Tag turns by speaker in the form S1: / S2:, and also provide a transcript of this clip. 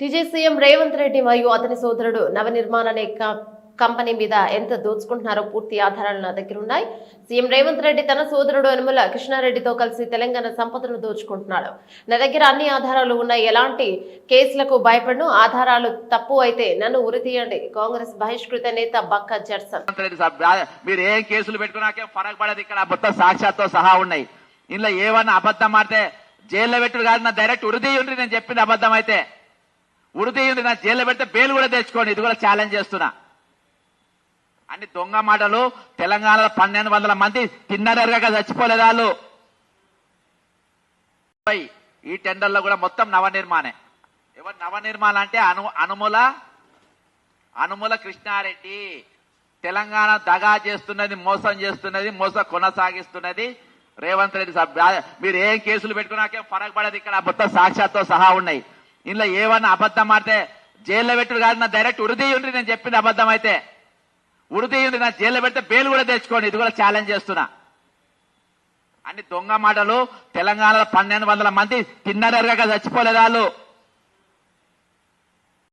S1: TG CM Revanth Reddy మరియు అతని సోదరుడు నవనిర్మాణ అనే కంపెనీ మీద ఎంత దోచుకుంటున్నారో పూర్తి ఆధారాలు నా దగ్గర ఉన్నాయి. సీఎం రేవంత్ రెడ్డి తన సోదరుడు అనుమల కృష్ణారెడ్డితో కలిసి తెలంగాణ సంపదను దోచుకుంటున్నాడు. నా దగ్గర అన్ని ఆధారాలు ఉన్నాయి. ఎలాంటి కేసులకు భయపడను. ఆధారాలు తప్పు అయితే నన్ను ఉరితీయండి కాంగ్రెస్ బహిష్కృత నేత బక్క జర్సన్.
S2: మీరు ఏ కేసులు పెట్టుకున్నాకే ఫరక్ పడదు ఇక్కడ మొత్తం సాక్ష్యాలతో సహా ఉన్నాయి. ఇందులో ఏమన్నా అబద్ధం ఆడితే జైల్లో పెట్టుడు కాదు నా డైరెక్ట్ ఉరితీయండి నేను చెప్పింది అబద్ధం అయితే. ఉరిదీయుండ్రి నా జైల్లో పెడితే బెయిల్ కూడా తెచ్చుకోండి. ఇది కూడా ఛాలెంజ్ చేస్తున్నా. అన్ని దొంగ మాటలు తెలంగాణలో పన్నెండు వందల మంది తిన్నరగా చచ్చిపోలేదు వాళ్ళు. ఈ టెండర్లో కూడా మొత్తం నవనిర్మాణే. ఎవరు నవనిర్మాణ అంటే అను అనుముల అనుముల కృష్ణారెడ్డి. తెలంగాణ దగా చేస్తున్నది మోసం చేస్తున్నది మోసం కొనసాగిస్తున్నది రేవంత్ రెడ్డి మీరు ఏం కేసులు పెట్టుకున్నాకే ఫరక్ పడదు ఇక్కడ. మొత్తం సాక్ష్యాలతో సహా ఉన్నాయి. ఇందులో ఏమన్నా అబద్ధం ఆడితే జైల్లో పెట్టుడు కాదు నా డైరెక్ట్ ఉరిదీయుండ్రి నేను చెప్పింది అబద్ధం అయితే. ఉరిదీయుండ్రి నా జైల్లో పెడితే బెయిల్ కూడా తెచ్చుకోండి ఇది కూడా ఛాలెంజ్ చేస్తున్నా. అన్ని దొంగ మాటలు తెలంగాణలో పన్నెండు వందల మంది తిన్నరగా చచ్చిపోలేదు వాళ్ళు